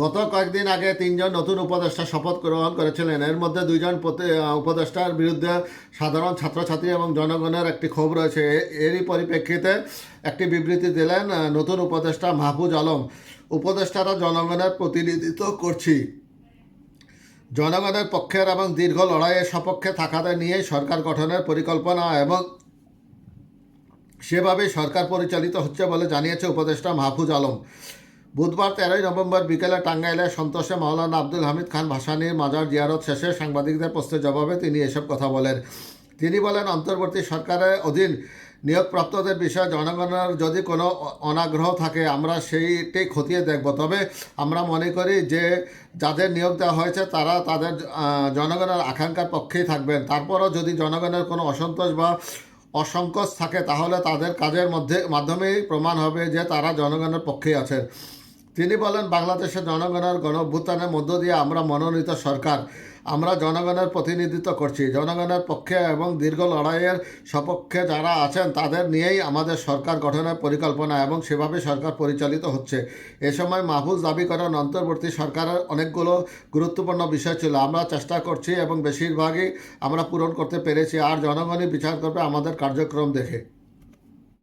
গত কয়েকদিন আগে তিনজন নতুন উপদেষ্টা শপথ গ্রহণ করেছিলেন। এর মধ্যে দুইজন উপদেষ্টার বিরুদ্ধে সাধারণ ছাত্রছাত্রী এবং জনগণের একটি ক্ষোভ রয়েছে। এরই পরিপ্রেক্ষিতে একটি বিবৃতি দিলেন নতুন উপদেষ্টা মাহফুজ আলম। উপদেষ্টারা জনগণের প্রতিনিধিত্ব করছি। জনগণের পক্ষের এবং দীর্ঘ লড়াইয়ের সপক্ষে থাকাতে নিয়েই সরকার গঠনের পরিকল্পনা এবং সেভাবেই সরকার পরিচালিত হচ্ছে বলে জানিয়েছে উপদেষ্টা মাহফুজ আলম। বুধবার তেরোই নভেম্বর বিকেলে টাঙ্গাইলে সন্তোষে মাওলানা আব্দুল হামিদ খান ভাসানীর মাজার জিয়ারত শেষে সাংবাদিকদের প্রশ্নের জবাবে তিনি এসব কথা বলেন। তিনি বলেন, অন্তর্বর্তী সরকারের অধীন নিয়োগপ্রাপ্তদের বিষয়ে জনগণের যদি কোনো অনাগ্রহ থাকে, আমরা সেইটি খতিয়ে দেখব। তবে আমরা মনে করি যে যাদের নিয়োগ দেওয়া হয়েছে, তারা তাদের জনগণের আকাঙ্ক্ষার পক্ষেই থাকবেন। তারপরও যদি জনগণের কোনো অসন্তোষ বা অসংকোচ থাকে, তাহলে তাদের কাজের মধ্যে, মাধ্যমেই প্রমাণ হবে যে তারা জনগণের পক্ষেই আছেন। তিনি বলেন বাংলাদেশের জনগণের গণ অভ্যুত্থানের মধ্য দিয়ে আমরা মনোনীত সরকার। আমরা জনগণের প্রতিনিধিত্ব করছি। জনগণের পক্ষে এবং দীর্ঘ লড়াইয়ের সপক্ষে যারা আছেন, তাদের নিয়েই আমাদের সরকার গঠনের পরিকল্পনা এবং সেভাবে সরকার পরিচালিত হচ্ছে। এ সময় মাহফুজ দাবি করেন, অন্তর্বর্তী সরকারের অনেকগুলো গুরুত্বপূর্ণ বিষয় ছিল। আমরা চেষ্টা করছি এবং বেশিরভাগই আমরা পূরণ করতে পেরেছি। আর জনগণই বিচার করবে আমাদের কার্যক্রম দেখে।